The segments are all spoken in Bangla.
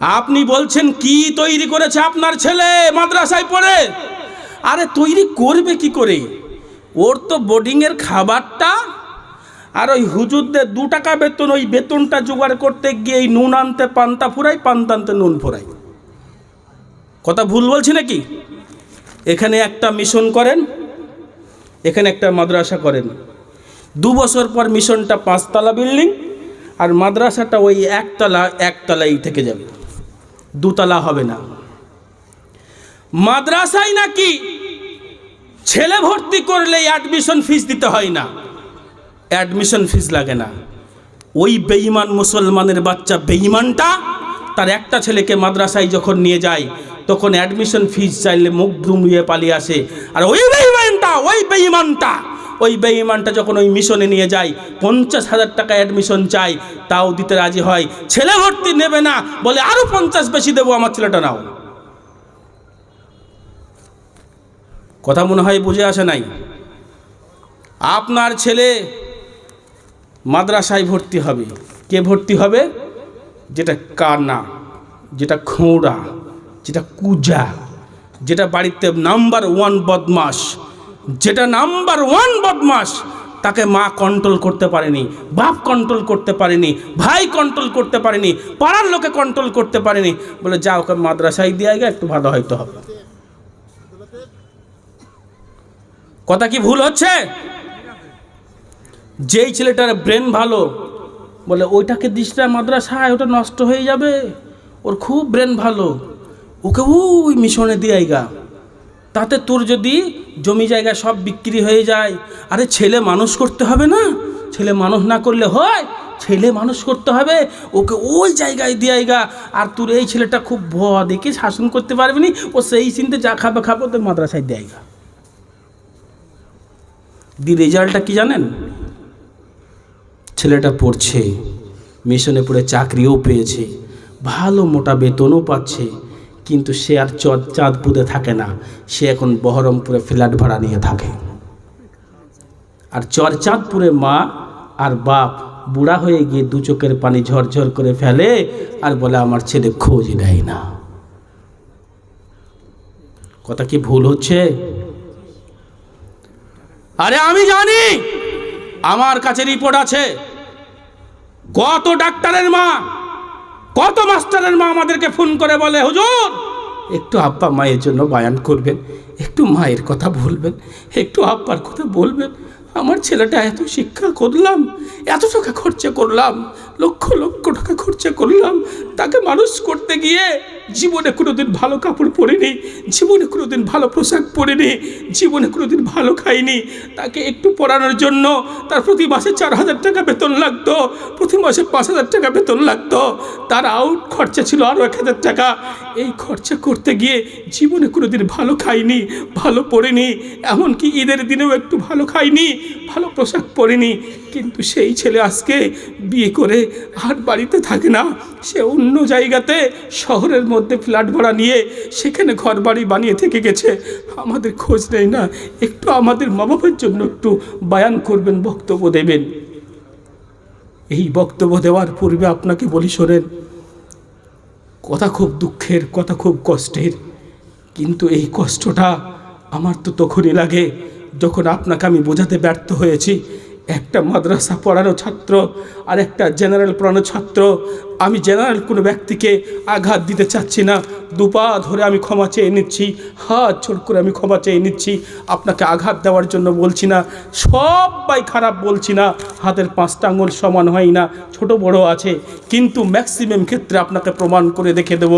আপনি বলছেন কি তৈরি করেছে আপনার ছেলে মাদ্রাসায় পড়ে? আরে তৈরি করবে কি করে? ওর তো বোর্ডিংয়ের খাবারটা আর ওই হুজুরদের দু টাকা বেতন, ওই বেতনটা জোগাড় করতে গিয়ে এই নুন আনতে, পান্তা ফুরাই, পান্তা আনতে, নুন ফুরাই। কথা ভুল বলছি নাকি? এখানে একটা মিশন করেন, এখানে একটা মাদ্রাসা করেন। দু বছর পর মিশনটা পাঁচতলা বিল্ডিং আর মাদ্রাসাটা ওই একতলা একতলাই থেকে যাবে। দুতলা হবে না। মাদ্রাসায় নাকি ছেলে ভর্তি করলে অ্যাডমিশন ফিস দিতে হয় না। অ্যাডমিশন ফিস লাগে না। ওই বেঈমান মুসলমানের বাচ্চা বেঈমানটা, তার একটা ছেলেকে মাদ্রাসায় যখন নিয়ে যায়, তখন অ্যাডমিশন ফিস চাইলে মুখ ধুমিয়ে পালিয়ে আসে। আর ওই বেঈমানটা ওই বেঈমানটা ওই বেঈমানটা যখন ওই মিশনে নিয়ে যায়, পঞ্চাশ হাজার টাকা অ্যাডমিশন চাই তাও দিতে রাজি হয়। ছেলে ভর্তি নেবে না, বলে আরও পঞ্চাশ বেশি দেবো আমার ছেলেটা নাও। কথা মনে হয় বুঝে আসে নাই? আপনার ছেলে মাদ্রাসায় ভর্তি হবে। কে ভর্তি হবে? যেটা কানা, যেটা খোঁড়া, যেটা কুজা, যেটা বাড়িতে নাম্বার ওয়ান বদমাস যেটা নাম্বার ওয়ান বদমাস তাকে মা কন্ট্রোল করতে পারেনি, বাপ কন্ট্রোল করতে পারেনি, ভাই কন্ট্রোল করতে পারেনি, পাড়ার লোকে কন্ট্রোল করতে পারেনি। বলে, যা, ওকে মাদ্রাসায় দিয়ে গা একটু ভালো হয়তো হবে। কথা কি ভুল হচ্ছে? যেই ছেলেটার ব্রেন ভালো, বলে, ওইটাকে দিসটা মাদ্রাসায়, ওটা নষ্ট হয়ে যাবে। ওর খুব ব্রেন ভালো। ওকে ওই মিশনে দিয়ে গা তাতে তোর যদি জমি জায়গা সব বিক্রি হয়ে যায়। আরে ছেলে মানুষ করতে হবে না? ছেলে মানুষ না করলে হয়? ছেলে মানুষ করতে হবে। ওকে ওই জায়গায় দিয়ে গা আর তোর এই ছেলেটা খুব ভয়, দেখে শাসন করতে পারবি নি? ও সেই চিনতে যা খাবে খাব তোর মাদ্রাসায় দেয় গা দি রেজাল্টটা কি জানেন? ছেলেটা পড়ছে, মিশনে পড়ে চাকরিও পেয়েছে, ভালো মোটা বেতনও পাচ্ছে। কিন্তু সে আর চদ চাঁদপুরে থাকে না। সে এখন বহরমপুরে ফ্ল্যাট ভাড়া নিয়ে থাকে। আর চর চাঁদপুরে মা আর বাপ বুড়া হয়ে গিয়ে দু চোখের পানি ঝরঝর করে ফেলে আর বলে, আমার ছেলে খোঁজ নেয় না। কথা কি ভুল হচ্ছে? আরে আমি জানি! আমার কাছে রিপোর্ট আছে। কত ডাক্তারের মা কত মাস্টারের মা আমাদেরকে ফোন করে বলে, হুজুর, একটু আব্বা মায়ের জন্য বায়ান করবেন, একটু মায়ের কথা বলবেন, একটু আব্বার কথা বলবেন। আমার ছেলেটা এত শিক্ষা করলাম, এত টাকা খরচা করলাম লক্ষ লক্ষ টাকা খরচা করলাম। তাকে মানুষ করতে গিয়ে জীবনে কোনোদিন ভালো কাপড় পরিনি, জীবনে কোনোদিন ভালো পোশাক পরিনি, জীবনে কোনোদিন ভালো খাইনি। তাকে একটু পড়ানোর জন্য তার প্রতি মাসে চার হাজার টাকা বেতন লাগতো, প্রতি মাসে পাঁচ হাজার টাকা বেতন লাগতো। তার আউট খরচা ছিল আরও এক হাজার টাকা। এই খরচা করতে গিয়ে জীবনে কোনোদিন ভালো খাইনি, ভালো পড়িনি এমনকি ঈদের দিনেও একটু ভালো খাইনি, ভালো পোশাক পরিনি। কিন্তু সেই ছেলে আজকে বিয়ে করে আর বাড়িতে থাকে না। সে অন্য জায়গাতে শহরের মধ্যে ফ্ল্যাট ভাড়া নিয়ে সেখানে ঘর বাড়ি বানিয়ে থেকে গেছে। আমাদের খোঁজ নেই না। একটু আমাদের মা বাবার জন্য একটু বায়ান করবেন, বক্তব্য দেবেন। এই বক্তব্য দেওয়ার পূর্বে আপনাকে বলি, শোনেন, কথা খুব দুঃখের, কথা খুব কষ্টের। কিন্তু এই কষ্টটা আমার তো তখনই লাগে যখন আপনাকে আমি বোঝাতে ব্যর্থ হয়েছি। একটা মাদ্রাসা পড়ানো ছাত্র আর একটা জেনারেল পড়ানো ছাত্র। আমি জেনারেল কোনো ব্যক্তিকে আঘাত দিতে চাচ্ছি না। দুপা ধরে আমি ক্ষমা চেয়ে নিচ্ছি, হাত ছোট করে আমি ক্ষমা চেয়ে নিচ্ছি। আপনাকে আঘাত দেওয়ার জন্য বলছি না, সবাই খারাপ বলছি না। হাতের পাঁচটা আঙুল সমান হয় না, ছোট বড় আছে। কিন্তু ম্যাক্সিমাম ক্ষেত্রে আপনাকে প্রমাণ করে দেখে দেব।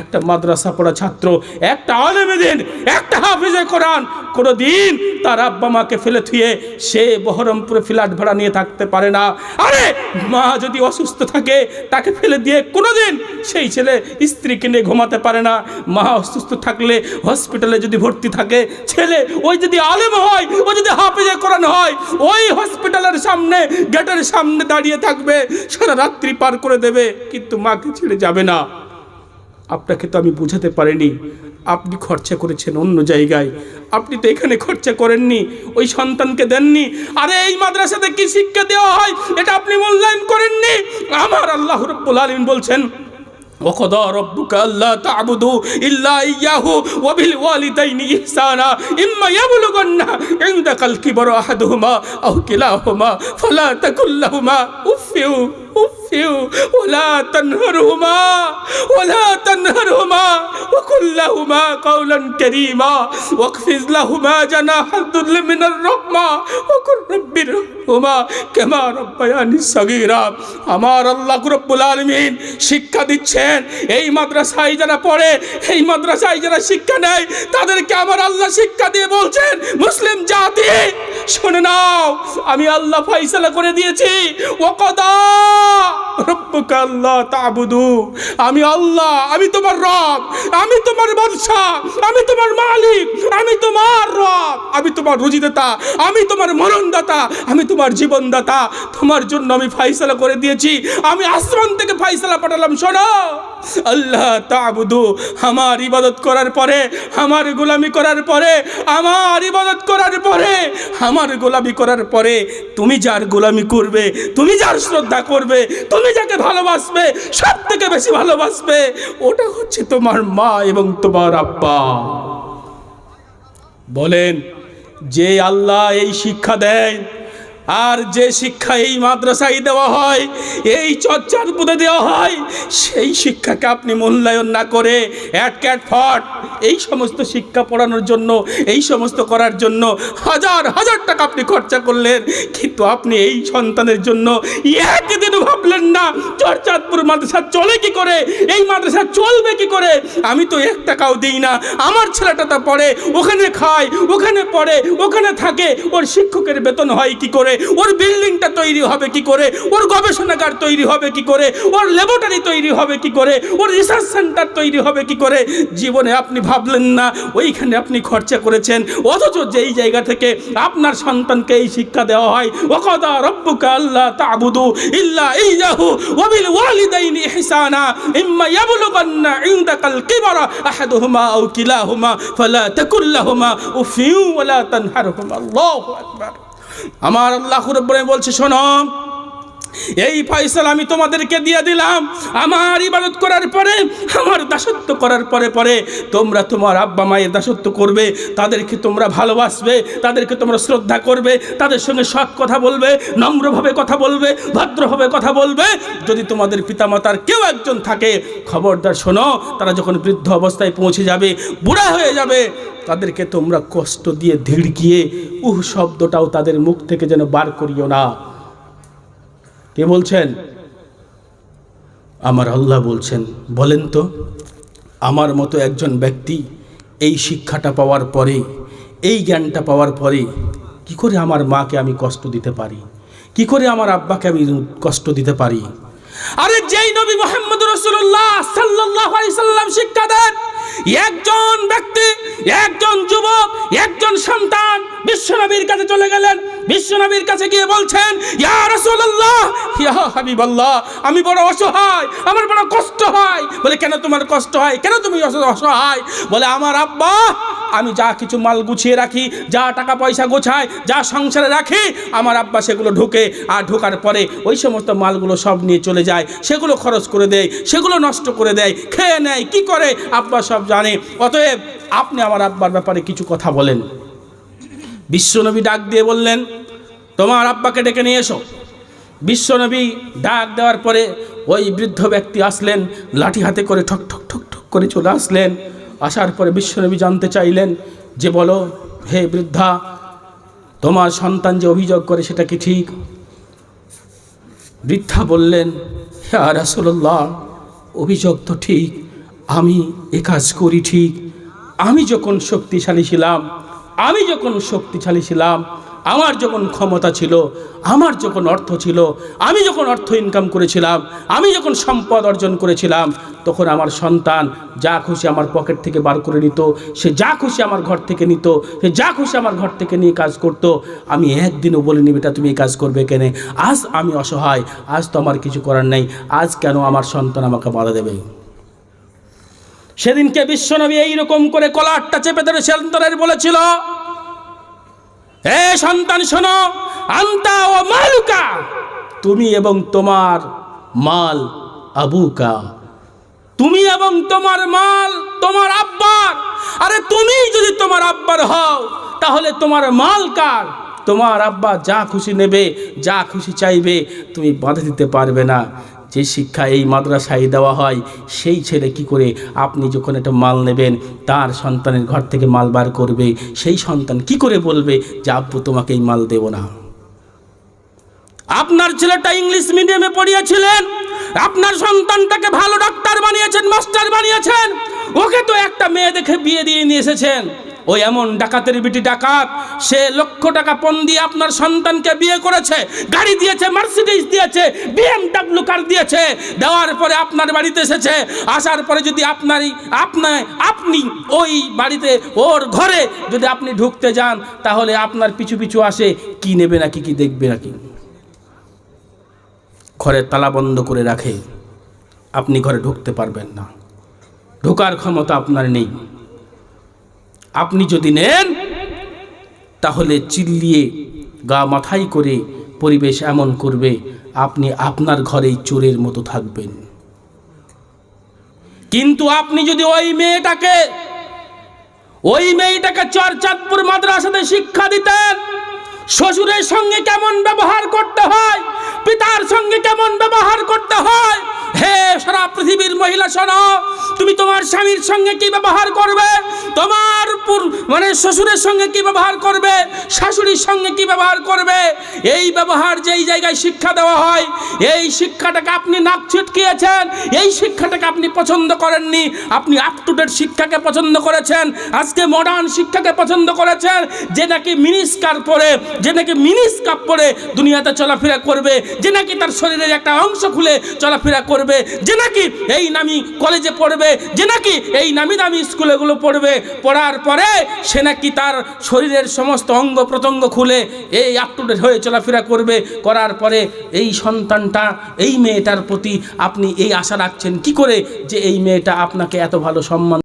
একটা মাদ্রাসা পড়া ছাত্র, একটা আলেমেদিন একটা হাফিজে কোরআন কোনো দিন তার আব্বা মাকে ফেলে থুয়ে সে বহরমপুরে ফ্ল্যাট ভাড়া নিয়ে থাকতে পারে না। আরে মা যদি অসুস্থ থাকে, তাকে ফেলে দিয়ে কোনোদিন সেই ছেলে স্ত্রীকে নিয়ে ঘুমাতে পারে না। মা অসুস্থ থাকলে হসপিটালে যদি ভর্তি থাকে, ছেলে ওই যদি আলেম হয়, ও যদি হাফিজে কোরআন হয়, ওই হসপিটালের সামনে, গেটের সামনে দাঁড়িয়ে থাকবে, সারা রাত্রি পার করে দেবে, কিন্তু মাকে ছেড়ে যাবে না। আপনাকে তো আমি বোঝাতে পারিনি আপনি খরচা করেছেন অন্য জায়গায় আপনি তো এখানে খরচা করেননি ওই সন্তানকে দেননি আরে এই মাদ্রাসাতে কি শিক্ষা দেওয়া হয় এটা আপনি মূল্যায়ন করেননি আমার আল্লাহ রব্বুল আলমিন বলছেন وقضى ربك ألا تعبدوا إلا إياه وبالوالدين إحسانا إما يبلغن عندك الكبر أحدهما أو كلاهما فلا تكن لهما أف أف ولا تنهرهما ولا تنهرهما وقل لهما قولا كريما واخفض لهما جناح الذل من الرحمة وقل رب ارحمهما كما ربياني صغيرا আমার আল্লাহ রব্বুল আলমিন শিক্ষা দিচ্ছেন এই মাদ্রাসায় যারা পড়ে এই মাদ্রাসায় যারা শিক্ষা নেয় তাদেরকে আমার আল্লাহ শিক্ষা দিয়ে বলছেন মুসলিম জাতি শুনে নাও আমি আল্লাহ ফাইসালা করে দিয়েছি ও কদা আমি আল্লাহ, আমি তোমার রব, আমি তোমার বাদশাহ আমি তোমার মালিক, আমি তোমার রব, আমি তোমার রুজিদাতা, আমি তোমার মরণদাতা, আমি তোমার জীবনদাতা। তোমার জন্য আমি ফাইসলা করে দিয়েছি। আমি আসমান থেকে ফাইসলা পাঠালাম, শোনো। আল্লাহ তাবুদু, আমার ইবাদত করার পরে, আমার গোলামি করার পরে, আমার ইবাদত করার পরে, আমার গোলামি করার পরে তুমি যার গোলামি করবে, তুমি যার শ্রদ্ধা করবে, তুমি যাকে ভালোবাসবে, সব থেকে বেশি ভালোবাসবে, ওটা হচ্ছে তোমার মা এবং তোমার আব্বা। বলেন, যে আল্লাহ এই শিক্ষা দেয় আর যে শিক্ষা এই মাদ্রাসায় দেওয়া হয়, এই চর্চার পুঁতে দেওয়া হয়, সেই শিক্ষাকে আপনি মূল্যায়ন না করে অ্যাট ক্যাট ফট এই সমস্ত শিক্ষা পড়ানোর জন্য, এই সমস্ত করার জন্য হাজার হাজার টাকা আপনি খরচা করলেন, কিন্তু আপনি এই সন্তানের জন্য একদিনও ভাবলেন না, চর্চাতপুর মাদ্রাসা চলে কি করে, এই মাদ্রাসা চলবে কি করে? আমি তো এক টাকাও দিই না, আমার ছেলেটা তা পড়ে, ওখানে খায়, ওখানে পড়ে, ওখানে থাকে, ওর শিক্ষকের বেতন হয় কি করে? ওর বিল্ডিংটা তৈরি হবে কি করে? ওর গবেষণাগার তৈরি হবে কি করে? ওর ল্যাবরেটরি তৈরি হবে কি করে? ওর রিসার্চ সেন্টার তৈরি হবে কি করে? জীবনে আপনি ভাবলেন না, ওইখানে আপনি খরচা করেছেন। অথচ যেই জায়গা থেকে আপনার সন্তানকে এই শিক্ষা দেওয়া হয় ওকদা রব্বুকা আল্লাহ তাবুদু ইল্লা ইয়াহু ওয়াবিল ওয়ালিদাইনি ইহসানা ইম্মা ইয়াবলুগান্না ইনদাকাল কিবারা আহাদুহুমা আও কিলাহুমা ফালা তাকুল লাহুমা উফিউ ওয়ালা তানহারহুমা আল্লাহু আকবার। আমার আল্লাহ বলছে শোনো এই ফয়সাল আমি তোমাদেরকে দিয়ে দিলাম। আমার ইবাদত করার পরে, আমার দাসত্ব করার পরে পরে তোমরা তোমার আব্বা মায়ের দাসত্ব করবে, তাদেরকে তোমরা ভালোবাসবে, তাদেরকে তোমরা শ্রদ্ধা করবে, তাদের সঙ্গে সৎ কথা বলবে, নম্রভাবে কথা বলবে, ভদ্রভাবে কথা বলবে। যদি তোমাদের পিতামাতার কেউ একজন থাকে, খবরদার শোনো, তারা যখন বৃদ্ধ অবস্থায় পৌঁছে যাবে, বুড়া হয়ে যাবে, তাদেরকে তোমরা কষ্ট দিয়ে ধিড়কিয়ে উহ শব্দটাও তাদের মুখ থেকে যেন বার করিও না। কে বলছেন? আমার আল্লাহ বলছেন, বলেন তো, আমার মতো একজন ব্যক্তি এই শিক্ষাটা পাওয়ার পরে, এই জ্ঞানটা পাওয়ার পরে কি করে আমার মাকে আমি কষ্ট দিতে পারি? কি করে আমার আব্বাকে আমি কষ্ট দিতে পারি? আরে যেই নবী মোহাম্মদ রসুল্লাহ সাল্লাহ সাল্লাম শিক্ষা দেন একজন ব্যক্তি, একজন যুবক, একজন সন্তান বিশ্বনবীর কাছে চলে গেলেন। বিশ্বনবীর কাছে গিয়ে বলছেন, ইয়া রাসূলুল্লাহ, ইয়া হাবিবাল্লাহ, আমি বড় অসহায়, আমার বড় কষ্ট হয়। বলে, কেন তোমার কষ্ট হয়? কেন তুমি অস- অসহায়? বলে, আমার আব্বা আমি যা কিছু মাল গুছিয়ে রাখি, যা টাকা পয়সা গোছায় যা সংসারে রাখি, আমার আব্বা সেগুলো ঢুকে আর ঢোকার পরে ওই সমস্ত মালগুলো সব নিয়ে চলে যায়, সেগুলো খরচ করে দেয়, সেগুলো নষ্ট করে দেয়, খেয়ে নেয়, কি করে? আব্বা সব জানে। অতএব আপনি আমার আব্বার ব্যাপারে কিছু কথা বলেন। বিশ্বনবী ডাক দিয়ে বললেন, তোমার আব্বাকে ডেকে নিয়ে এসো। বিশ্বনবী ডাক দেওয়ার পরে ওই বৃদ্ধ ব্যক্তি আসলেন, লাঠি হাতে করে ঠক ঠক ঠক ঠক করে চলে আসলেন। আসার পরে বিশ্বনবী জানতে চাইলেন যে বলো, হে বৃদ্ধা, তোমার সন্তান যে অভিযোগ করে সেটা কি ঠিক? বৃদ্ধা বললেন হে রাসোল্লাহ অভিযোগ তো ঠিক, আমি এ কাজ করি ঠিক। আমি যখন শক্তিশালী ছিলাম আমি যখন শক্তিশালী ছিলাম, আমার যখন ক্ষমতা ছিল, আমার যখন অর্থ ছিল, আমি যখন অর্থ ইনকাম করেছিলাম, আমি যখন সম্পদ অর্জন করেছিলাম, তখন আমার সন্তান যা খুশি আমার পকেট থেকে বার করে নিত, সে যা খুশি আমার ঘর থেকে নিত, সে যা খুশি আমার ঘর থেকে নিয়ে কাজ করত। আমি একদিনও বলিনি, বেটা, তুমি এই কাজ করবে কেনে? আজ আমি অসহায়, আজ তো আমার কিছু করার নেই, আজ কেন আমার সন্তান আমাকে বাধা দেবে? সেদিনকে বিশ্বনবী এইরকম করে কলারটা চেপে ধরে সন্তানের বলেছিল হে সন্তান শোনো, আন্তা ও মালুকা, তুমি এবং তোমার মাল আবুকা, তুমি এবং তোমার মাল তোমার আব্বার, আরে তুমি যদি তোমার আব্বার হও, তাহলে তোমার মাল কার? তোমার আব্বা যা খুশি নেবে, যা খুশি চাইবে, তুমি বাধা দিতে পারবে না। যে শিক্ষা এই মাদ্রাসায় দেওয়া হয়, সেই ছেলে কি করে আপনি যখন একটা মাল নেবেন, তার সন্তানের ঘর থেকে মাল বার করবে, সেই সন্তান কি করে বলবে যে, আব্বু, তোমাকে এই মাল দেব না। আপনার ছেলেটা ইংলিশ মিডিয়ামে পড়িয়েছিলেন, আপনার সন্তানটাকে ভালো ডাক্তার বানিয়েছেন মাস্টার বানিয়েছেন, ওকে তো একটা মেয়ে দেখে বিয়ে দিয়ে নিয়ে এসেছেন। ওই এমন ডাকাতের বিটি ডাকাত, সে লক্ষ টাকা পণ দিয়ে আপনার সন্তানকে বিয়ে করেছে, গাড়ি দিয়েছে মার্সিডিজ দিয়েছে বিএমডাব্লিউ কার দিয়েছে, দেওয়ার পরে আপনার বাড়িতে এসেছে, আসার পরে যদি আপনারই আপনার আপনি ওই বাড়িতে, ওর ঘরে যদি আপনি ঢুকতে যান, তাহলে আপনার পিছু পিছু আসে, কি নেবে নাকি, কি দেখবে নাকি? ঘরের তালা বন্ধ করে রাখে, আপনি ঘরে ঢুকতে পারবেন না। ঢোকার ক্ষমতা আপনার নেই। আপনি যদি নেন, তাহলে চিল্লিয়ে গা মাথায় করে পরিবেশ এমন করবে, আপনি আপনার ঘরেই চোরের মতো থাকবেন। কিন্তু আপনি যদি ওই মেয়েটাকে ওই মেয়েটাকে চরচাঁদপুর মাদ্রাসাতে শিক্ষা দিতেন, শ্বশুরের সঙ্গে কেমন ব্যবহার করতে হয়, পিতার সঙ্গে কেমন ব্যবহার করতে হয়, হে সারা পৃথিবীর মহিলা শোনো, তুমি তোমার স্বামীর সঙ্গে কি ব্যবহার করবে? তোমার মানে শ্বশুরের সঙ্গে কি ব্যবহার করবে? শাশুড়ির সঙ্গে কি ব্যবহার করবে? এই ব্যবহার যেই জায়গায় শিক্ষা দেওয়া হয়, এই শিক্ষাটাকে আপনি নাক ছিটকিয়েছেন, এই শিক্ষাটাকে আপনি পছন্দ করেননি, আপনি আপ টু ডেট শিক্ষাকে পছন্দ করেছেন, আজকে মডার্ন শিক্ষাকে পছন্দ করেছেন, যে নাকি মিনিস্কার পরে, যে নাকি মিনিস্কাপ পরে দুনিয়াতে চলাফেরা করবে, যে নাকি তার শরীরের একটা অংশ খুলে চলাফেরা করবে, যে নাকি এই নামি কলেজে পড়বে, যে নাকি এই নামি দামি স্কুলেগুলো পড়বে? পড়ার পরে সে নাকি তার শরীরের সমস্ত অঙ্গ প্রত্যঙ্গ খুলে এই আপ টু ডেট হয়ে চলাফেরা করবে। করার পরে এই সন্তানটা, এই মেয়েটার প্রতি আপনি এই আশা রাখছেন কি করে যে এই মেয়েটা আপনাকে এত ভালো সম্মান